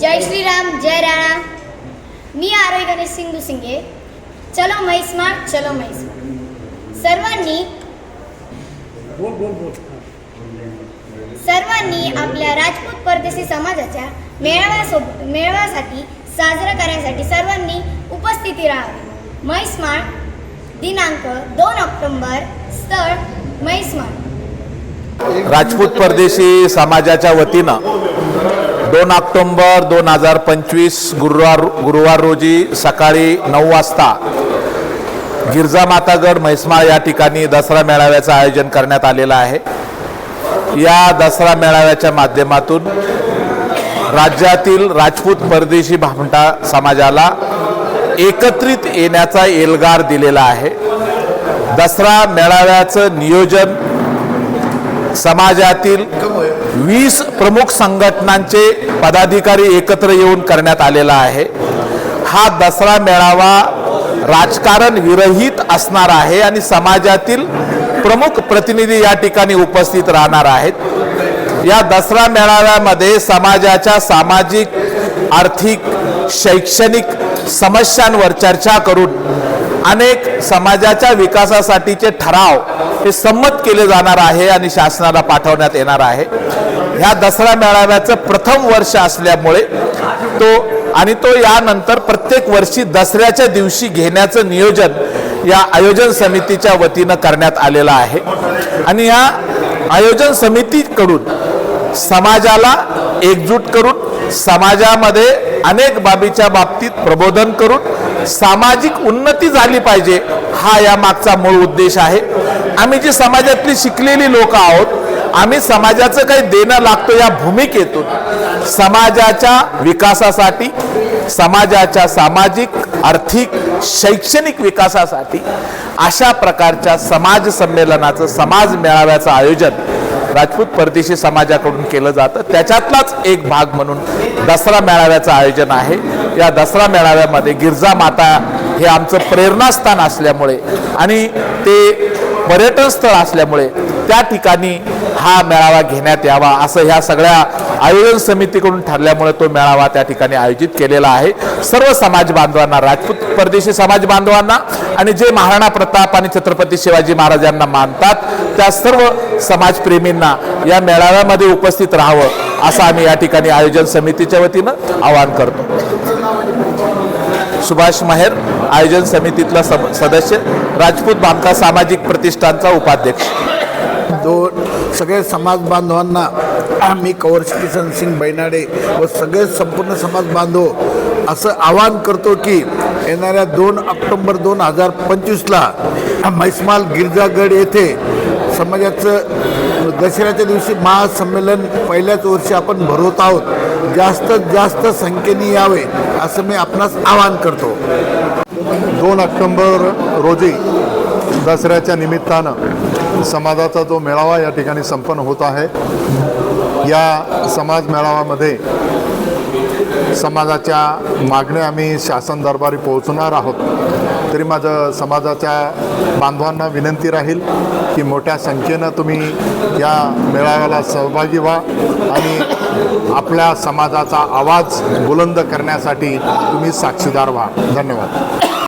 श्रीराम जय राणा। मी आरोही गणेश सिंधू सिंगे चलो म्हैसमाळ चलो म्हैसमाळ सर्वांनी बोल बोल बोल. सर्वांनी आपल्या राजपूत परदेशी समाजाच्या मेळाव्यासोब मेळाव्यासाठी साजरा करण्यासाठी सर्वांनी उपस्थिती राहावी. म्हैसमाळ दिनांक दोन ऑक्टोंबर स्थळ म्हैसमाळ राजपूत परदेशी समाजाच्या वतीनं दोन ऑक्टोंबर दोन हजार पंचवीस गुरुवार गुरुवार रोजी सकाळी नऊ वाजता गिरजामातागड म्हैसमाळ या ठिकाणी दसरा मेळाव्याचं आयोजन करण्यात आलेलं आहे. या दसरा मेळाव्याच्या माध्यमातून राज्यातील राजपूत परदेशी भामटा समाजाला एकत्रित येण्याचा एल्गार दिलेला आहे. दसरा मेळाव्याचं नियोजन समाजातील वीस प्रमुख संघटनांचे पदाधिकारी एकत्र येऊन करण्यात आलेला आहे. हा दसरा मेळावा राजकारण विरहित असणार आहे आणि समाजातील प्रमुख प्रतिनिधी या ठिकाणी उपस्थित राहणार आहेत. या दसरा मेळाव्यामध्ये समाजाच्या सामाजिक आर्थिक शैक्षणिक समस्यांवर चर्चा करून अनेक समाजाच्या विकासासाठीचे ठराव हे संमत केले जाणार आहे आणि शासनाला पाठवण्यात येणार आहे. ह्या दसरा मेळाव्याचं प्रथम वर्ष असल्यामुळे तो आणि तो यानंतर प्रत्येक वर्षी दसऱ्याच्या दिवशी घेण्याचं नियोजन या आयोजन समितीच्या वतीनं करण्यात आलेलं आहे. आणि या आयोजन समितीकडून समाजाला एकजूट करून समाजामध्ये अनेक बाबीच्या बाबतीत प्रबोधन करून सामाजिक उन्नती झाली पाहिजे हा या मागचा मूळ उद्देश आहे. आम्ही जी समाजातली शिकलेली लोक आहोत आम्ही समाजाचं काही देणं लागतो या भूमिकेतून. समाजाच्या विकासासाठी समाजाच्या सामाजिक आर्थिक शैक्षणिक विकासासाठी अशा प्रकारच्या समाज संमेलनाचं समाज मेळाव्याचं आयोजन राजपूत परदेशी समाजाकडून केलं जातं. त्याच्यातलाच एक भाग म्हणून दसरा मेळाव्याचं आयोजन आहे. या दसरा मेळाव्यामध्ये गिरजा माता हे आमचं प्रेरणास्थान असल्यामुळे आणि ते पर्यटन स्थळ असल्यामुळे त्या ठिकाणी हा मेळावा घेण्यात यावा असं ह्या सगळ्या आयोजन समितीकडून ठरल्यामुळे तो मेळावा त्या ठिकाणी आयोजित केलेला आहे. सर्व समाज बांधवांना राजपूत परदेशी समाज बांधवांना आणि जे महाराणा प्रताप आणि छत्रपती शिवाजी महाराजांना मानतात त्या सर्व समाजप्रेमींना या मेळाव्यामध्ये उपस्थित राहावं असं आम्ही या ठिकाणी आयोजन समितीच्या वतीनं आवाहन करतो. सुभाष महेर. आयोजन समितीतला सम- सदस्य राजपूत बांधका सामाजिक प्रतिष्ठानचा उपाध्यक्ष. दोन सगळे समाज बांधवांना मी कंवर्ष किसन सिंग बैनाडे व सगळे संपूर्ण समाज बांधव असं आवाहन करतो की येणाऱ्या दोन ऑक्टोंबर दोन हजार पंचवीसला म्हैसमाल गिरजागड येथे समाजाचं दसऱ्याच्या दिवशी महासंमेलन पहिल्याच वर्षी आपण भरवत आहोत. जास्तीत जास्त संख्येने यावे असं मी आपणास आवाहन करतो. दोन ऑक्टोंबर रोजी दसऱ्याच्या निमित्तानं समाजाचा जो मेळावा या ठिकाणी संपन्न होत आहे या समाज मेळाव्यामध्ये समाजाच्या मागण्या आम्ही शासन दरबारी पोहोचणार आहोत. तरी माझं समाजाच्या बांधवांना विनंती राहील की मोठ्या संख्येनं तुम्ही या मेळाव्याला सहभागी व्हा आणि आपल्या समाजाचा आवाज बुलंद करण्यासाठी तुम्ही साक्षीदार व्हा. धन्यवाद.